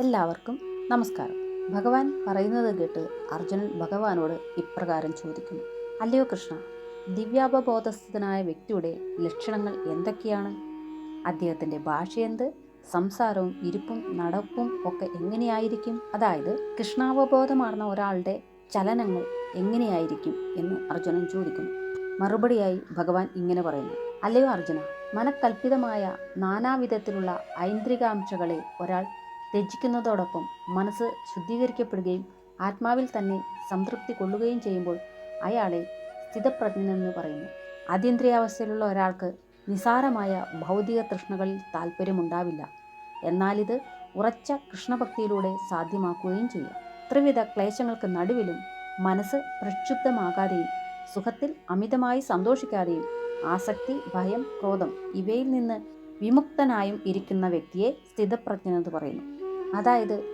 എല്ലാവർക്കും നമസ്കാരം. ഭഗവാൻ പറയുന്നത് കേട്ട് അർജുനൻ ഭഗവാനോട് ഇപ്രകാരം ചോദിക്കുന്നു. അല്ലയോ കൃഷ്ണ ദിവ്യാപബോധസ്ഥനായ വ്യക്തിയുടെ ലക്ഷണങ്ങൾ എന്തൊക്കെയാണ്? അദ്ദേഹത്തിന്റെ ഭാഷയെന്ത് സംസാരവും ഇരിപ്പും നടപ്പും ഒക്കെ എങ്ങനെയായിരിക്കും? അതായത് കൃഷ്ണാവബോധമാർന്ന ഒരാളുടെ ചലനങ്ങൾ എങ്ങനെയായിരിക്കും എന്ന് അർജുനൻ ചോദിക്കുന്നു. മറുപടിയായി ഭഗവാൻ ഇങ്ങനെ പറയുന്നു. അല്ലയോ അർജുന മനക്കൽപ്പിതമായ നാനാവിധത്തിലുള്ള ഐന്ദ്രികാംശകളെ ഒരാൾ ത്യജിക്കുന്നതോടൊപ്പം മനസ്സ് ശുദ്ധീകരിക്കപ്പെടുകയും ആത്മാവിൽ തന്നെ സംതൃപ്തി കൊള്ളുകയും ചെയ്യുമ്പോൾ അയാളെ സ്ഥിതപ്രജ്ഞനെന്ന് പറയുന്നു. അതീന്ദ്രിയാവസ്ഥയിലുള്ള ഒരാൾക്ക് നിസാരമായ ഭൗതിക തൃഷ്ണകളിൽ താല്പര്യമുണ്ടാവില്ല എന്നാലിത് ഉറച്ച കൃഷ്ണഭക്തിയിലൂടെ സാധ്യമാക്കുകയും ചെയ്യാം. ത്രിവിധ ക്ലേശങ്ങൾക്ക് നടുവിലും മനസ്സ് പ്രക്ഷുബ്ധമാകാതെയും സുഖത്തിൽ അമിതമായി സന്തോഷിക്കാതെയും ആസക്തി ഭയം ക്രോധം ഇവയിൽ നിന്ന് വിമുക്തനായും ഇരിക്കുന്ന വ്യക്തിയെ സ്ഥിതപ്രജ്ഞനെന്ന് പറയുന്നു. അതായത്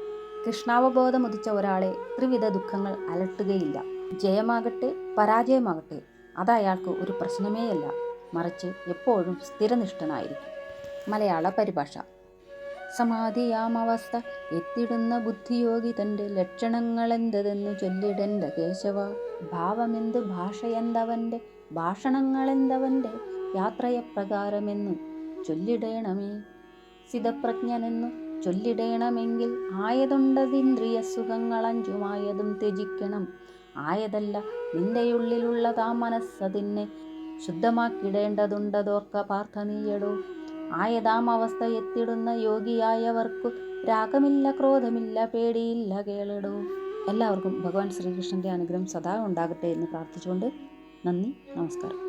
കൃഷ്ണാവബോധം ഉദിച്ച ഒരാളെ ത്രിവിധ ദുഃഖങ്ങൾ അലട്ടുകയില്ല. ജയമാകട്ടെ പരാജയമാകട്ടെ അത് അയാൾക്ക് ഒരു പ്രശ്നമേയല്ല. മറിച്ച് എപ്പോഴും സ്ഥിരനിഷ്ഠനായിരിക്കും. മലയാള പരിഭാഷ. സമാധിയാമവസ്ഥ. എത്തിടുന്ന ബുദ്ധിയോഗി തന്റെ ലക്ഷണങ്ങളെന്തതെന്നു ചൊല്ലിടേണ്ട കേശവ. ഭാവമെന്ത് ഭാഷയെന്തവന്റെ ഭാഷണങ്ങളെന്തവന്റെ യാത്രയപ്രകാരമെന്നു ചൊല്ലിടേണമേ. സിതപ്രജ്ഞനെന്നു ചൊല്ലിടേണമെങ്കിൽ ആയതുണ്ടതിന്ദ്രിയ സുഖങ്ങളഞ്ചുമായതും ത്യജിക്കണം. ആയതല്ല നിന്റെയുള്ളിലുള്ളതാ മനസ്സതിനെ ശുദ്ധമാക്കിടേണ്ടതുണ്ടതോർക്ക പാർത്ഥ നീയടോ. ആയതാം അവസ്ഥ എത്തിടുന്ന യോഗിയായവർക്കു രാഗമില്ല ക്രോധമില്ല പേടിയില്ല കേളടോ. എല്ലാവർക്കും ഭഗവാൻ ശ്രീകൃഷ്ണന്റെ അനുഗ്രഹം സദാ ഉണ്ടാകട്ടെ എന്ന് പ്രാർത്ഥിച്ചുകൊണ്ട് നന്ദി നമസ്കാരം.